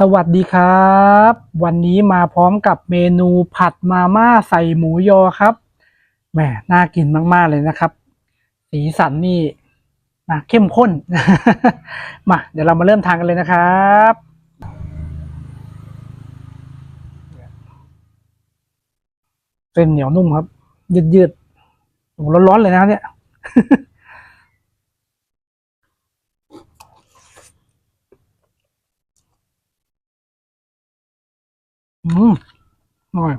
สวัสดีครับ วันนี้มาพร้อมกับเมนูผัดมาม่าใส่หมูยอครับแหมน่ากินมากๆเลยนะครับ สีสันนี่นะเข้มข้น มาเดี๋ยวเรามาเริ่มทานกันเลยนะครับเส้นเหนียวนุ่มครับยืดๆร้อนๆเลยนะเนี่ย อืมอร่อย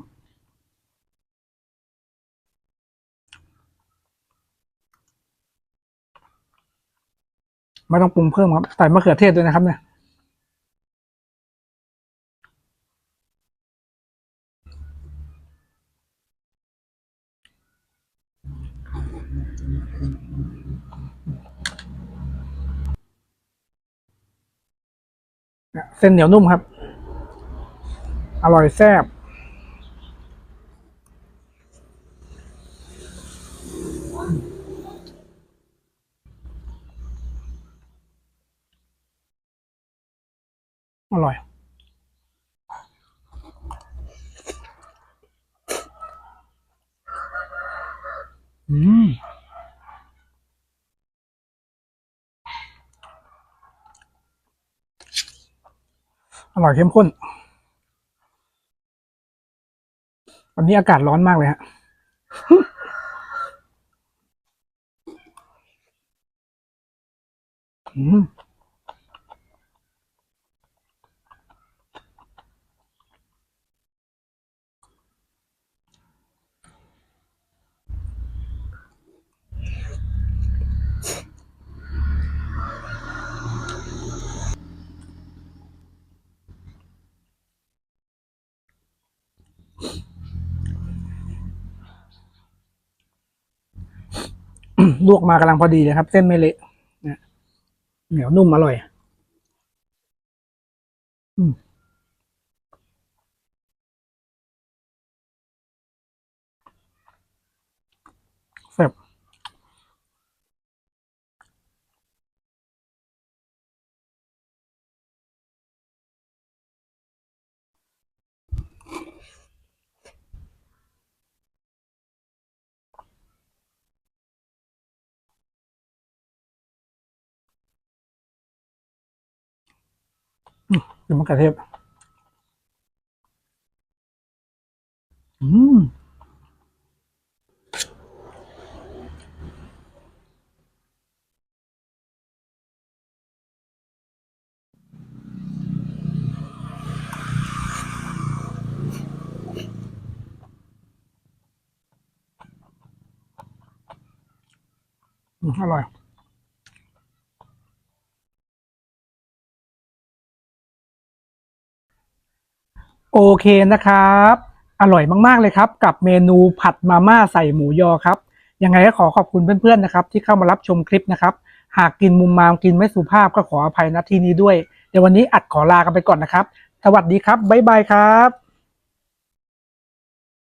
ไม่ต้องปรุงเพิ่มครับ ใส่มะเขือเทศด้วยนะครับเนี่ย เส้นเหนียวนุ่มครับ อร่อยแซ่บอร่อยอืมอร่อยเข้มข้น วันนี้อากาศร้อนมากเลยฮะอืม ลวกมากำลังพอดีเลยครับ เส้นไม่เละเนี่ยเหนียวนุ่มอร่อย อืมแซ่บ กินมะเขือเทศอืมอืมอร่อย โอเคนะครับ อร่อยมากๆเลยครับ กับเมนูผัดมาม่าใส่หมูยอครับยังไงก็ขอขอบคุณเพื่อนๆนะครับ ที่เข้ามารับชมคลิปนะครับ หากกินมุมมามกินไม่สุภาพก็ขออภัยณที่นี้ด้วย เดี๋ยววันนี้อัดขอลากันไปก่อนนะครับ สวัสดีครับบ๊ายบายครับ